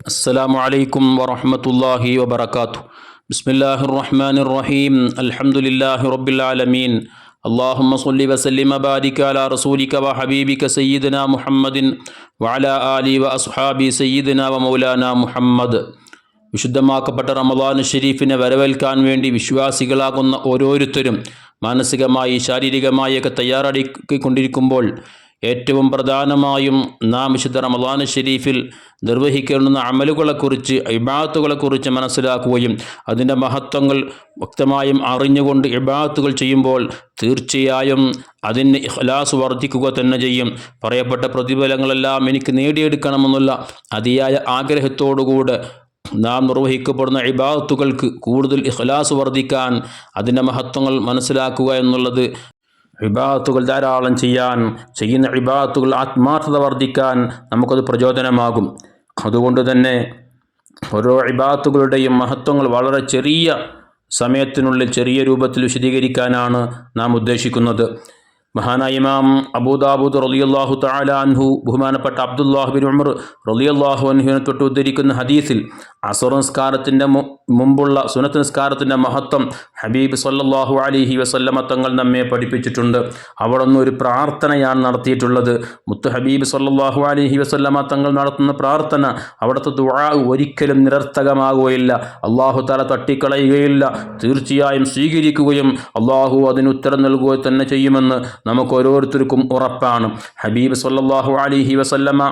السلام عليكم ورحمة الله وبركاته بسم الله الرحمن الرحيم الحمد لله رب العالمين اللهم صل وسلم وبارك على رسولك وحبيبك سيدنا محمد وعلى آله وأصحابه سيدنا ومولانا محمد വിശുദ്ധമാക്കപ്പെട്ട റമദാൻ ഷെരീഫിനെ വരവേൽക്കാൻ വേണ്ടി വിശ്വാസികളാകുന്ന ഓരോരുത്തരും മാനസികമായി ശാരീരികമായി ഒക്കെ തയ്യാറെടുക്കൊണ്ടിരിക്കുമ്പോൾ ഏറ്റവും പ്രധാനമായും നാം വിശുദ്ധ റമദാൻ ഷെരീഫിൽ നിർവഹിക്കേണ്ടുന്ന അമലുകളെക്കുറിച്ച് ഇബാത്തുകളെക്കുറിച്ച് മനസ്സിലാക്കുകയും അതിന്റെ മഹത്വങ്ങൾ വ്യക്തമായും അറിഞ്ഞുകൊണ്ട് ഇബാത്തുകൾ ചെയ്യുമ്പോൾ തീർച്ചയായും അതിന് ഇഖ്ലാസ് വർദ്ധിക്കുക തന്നെ ചെയ്യും. പറയപ്പെട്ട പ്രതിഫലങ്ങളെല്ലാം എനിക്ക് നേടിയെടുക്കണമെന്നുള്ള അതിയായ ആഗ്രഹത്തോടുകൂടെ നാം നിർവഹിക്കപ്പെടുന്ന ഇബാത്തുകൾക്ക് കൂടുതൽ ഇഖ്ലാസ് വർദ്ധിക്കാൻ അതിന്റെ മഹത്വങ്ങൾ മനസ്സിലാക്കുക എന്നുള്ളത് ഇബാത്തുകൾ ധാരാളം ചെയ്യാൻ ചെയ്യുന്ന വിഭാഗത്തുകൾ ആത്മാർത്ഥത വർദ്ധിക്കാൻ നമുക്കത് പ്രചോദനമാകും. അതുകൊണ്ട് തന്നെ ഓരോ ഇബാത്തുകളുടെയും മഹത്വങ്ങൾ വളരെ ചെറിയ സമയത്തിനുള്ളിൽ ചെറിയ രൂപത്തിൽ വിശദീകരിക്കാനാണ് നാം ഉദ്ദേശിക്കുന്നത്. മഹാനായ ഇമാം അബൂദാബൂദ് റലിയല്ലാഹു അൻഹു ബഹുമാനപ്പെട്ട അബ്ദുല്ലാഹ് ബിൻ ഉമർ റലിയല്ലാഹു അൻഹുവിനെ തൊട്ട് ഉദ്ധരിക്കുന്ന ഹദീസിൽ അസുർ നിസ്കാരത്തിന്റെ മുമ്പുള്ള സുനത്ത് നിസ്കാരത്തിന്റെ മഹത്വം ഹബീബ് സല്ലല്ലാഹു അലൈഹി വസല്ലമ തങ്ങൾ നമ്മെ പഠിപ്പിച്ചിട്ടുണ്ട്. അവിടെ നിന്ന് ഒരു പ്രാർത്ഥനയാണ് നടത്തിയിട്ടുള്ളത്. മുത്ത് ഹബീബ് സല്ലല്ലാഹു അലൈഹി വസല്ലമ തങ്ങൾ നടത്തുന്ന പ്രാർത്ഥന അവിടുത്തെ ദുആ ഒരിക്കലും നിരർത്ഥകമാകുകയില്ല. അള്ളാഹു തല തട്ടിക്കളയുകയില്ല. തീർച്ചയായും സ്വീകരിക്കുകയും അള്ളാഹു അതിന് ഉത്തരം നൽകുക തന്നെ ചെയ്യുമെന്ന് നമുക്ക് ഓരോരുത്തർക്കും ഉറപ്പാണ്. ഹബീബ് സല്ലാഹു അലിഹി വസല്ലമ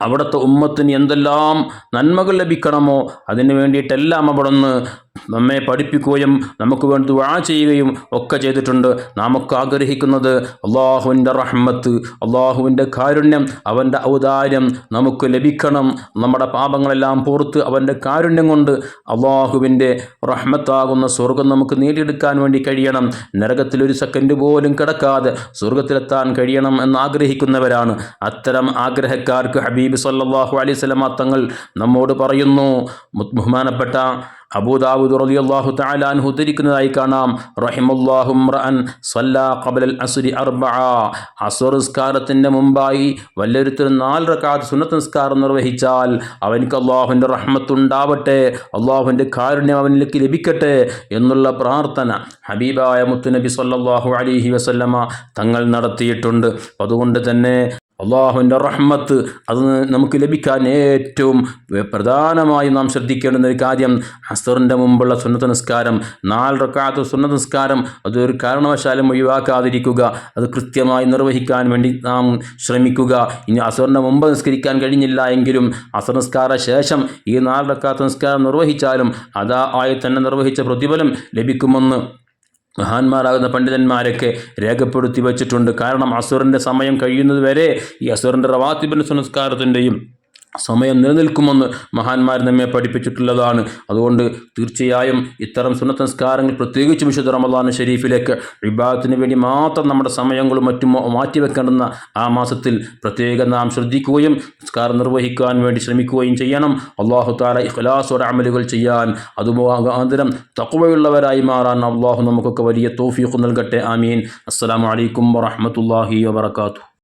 അവിടുത്തെ ഉമ്മത്തിന് എന്തെല്ലാം നന്മകൾ ലഭിക്കണമോ അതിന് വേണ്ടിയിട്ടെല്ലാം അവിടെ നിന്ന് നമ്മെ പഠിപ്പിക്കുകയും നമുക്ക് വേണ്ടി ദുആ ചെയ്യുകയും ഒക്കെ ചെയ്തിട്ടുണ്ട്. നമുക്ക് ആഗ്രഹിക്കുന്നത് അള്ളാഹുവിന്റെ റഹ്മത്ത് അള്ളാഹുവിന്റെ കാരുണ്യം അവന്റെ ഔദാര്യം നമുക്ക് ലഭിക്കണം. നമ്മുടെ പാപങ്ങളെല്ലാം പുറത്ത് അവന്റെ കാരുണ്യം കൊണ്ട് അള്ളാഹുവിന്റെ റഹ്മത്താകുന്ന സ്വർഗം നമുക്ക് നേടിയെടുക്കാൻ വേണ്ടി കഴിയണം. നരകത്തിൽ ഒരു സെക്കൻഡ് പോലും കിടക്കാതെ സ്വർഗത്തിലെത്താൻ കഴിയണം എന്ന് ആഗ്രഹിക്കുന്നവരാണ്. അത്തരം ആഗ്രഹക്കാർക്ക് ഹബീബ് സല്ലാഹു അലൈഹി തങ്ങൾ നമ്മോട് പറയുന്നു ബഹുമാനപ്പെട്ട അബൂദാവൂദ് റലി അള്ളാഹു താലാൻ ഉദ്ധരിക്കുന്നതായി കാണാം. റഹിമല്ലാഹു റഅൻ സല്ലാ ഖബലൽ അസ്രി അർബഅ. അസുർ നിസ്കാരത്തിന്റെ മുമ്പായി വല്ലൊരുത്തർ നാല് റക്കാത്ത് സുന്നത്ത് നിസ്കാരം നിർവഹിച്ചാൽ അവനിക്ക് അള്ളാഹുവിന്റെ റഹ്മത്തുണ്ടാവട്ടെ അള്ളാഹുവിന്റെ കാരുണ്യം അവനിലേക്ക് ലഭിക്കട്ടെ എന്നുള്ള പ്രാർത്ഥന ഹബീബായ മുത്തുനബി സല്ലാഹു അലിഹി വസല്ലമ തങ്ങൾ നടത്തിയിട്ടുണ്ട്. അതുകൊണ്ട് തന്നെ അള്ളാഹുവിന്റെ റഹ്മത്ത് അത് നമുക്ക് ലഭിക്കാൻ ഏറ്റവും പ്രധാനമായി നാം ശ്രദ്ധിക്കേണ്ടുന്ന ഒരു കാര്യം അസറിന്റെ മുമ്പുള്ള സുന്നത്ത് നിസ്കാരം നാല് റക്കാത്ത സുന്നത്ത് നിസ്കാരം അതൊരു കാരണവശാലും ഒഴിവാക്കാതിരിക്കുക അത് കൃത്യമായി നിർവഹിക്കാൻ വേണ്ടി നാം ശ്രമിക്കുക. ഇനി അസറിന്റെ മുമ്പ് നിസ്കരിക്കാൻ കഴിഞ്ഞില്ല എങ്കിലും അസർ നിസ്കാര ശേഷം ഈ നാല് റക്കാത്ത നിസ്കാരം നിർവഹിച്ചാലും അതാ ആയി തന്നെ നിർവഹിച്ച പ്രതിഫലം ലഭിക്കുമെന്ന് മഹാന്മാരാകുന്ന പണ്ഡിതന്മാരൊക്കെ രേഖപ്പെടുത്തി വച്ചിട്ടുണ്ട്. കാരണം അസുറിന്റെ സമയം കഴിയുന്നതുവരെ ഈ അസുറിന്റെ റവാത്തിബിന്റെ സംസ്കാരത്തിന്റെയും സമയം നിലനിൽക്കുമെന്ന് മഹാന്മാർ നമ്മെ പഠിപ്പിച്ചിട്ടുള്ളതാണ്. അതുകൊണ്ട് തീർച്ചയായും ഇത്തരം സുന്നത്ത് നിസ്കാരങ്ങൾ പ്രത്യേകിച്ച് വിശുദ്ധ റമദാൻ ഷരീഫിലേക്ക് വിഭാഗത്തിന് വേണ്ടി മാത്രം നമ്മുടെ സമയങ്ങളും മറ്റും മാറ്റിവെക്കേണ്ടുന്ന ആ മാസത്തിൽ പ്രത്യേകം നാം ശ്രദ്ധിക്കുകയും നിസ്കാരം നിർവഹിക്കാൻ വേണ്ടി ശ്രമിക്കുകയും ചെയ്യണം. അള്ളാഹു താല ഇഖ്ലാസോടെ അമലുകൾ ചെയ്യാൻ അതുമുഖാന്തരം തക്കുവയുള്ളവരായി മാറാൻ അള്ളാഹു നമുക്കൊക്കെ വലിയ തോഫീഖ് നൽകട്ടെ. ആമീൻ. അസ്സാം വലൈക്കും വറഹമത്തല്ലാഹി വാത്തു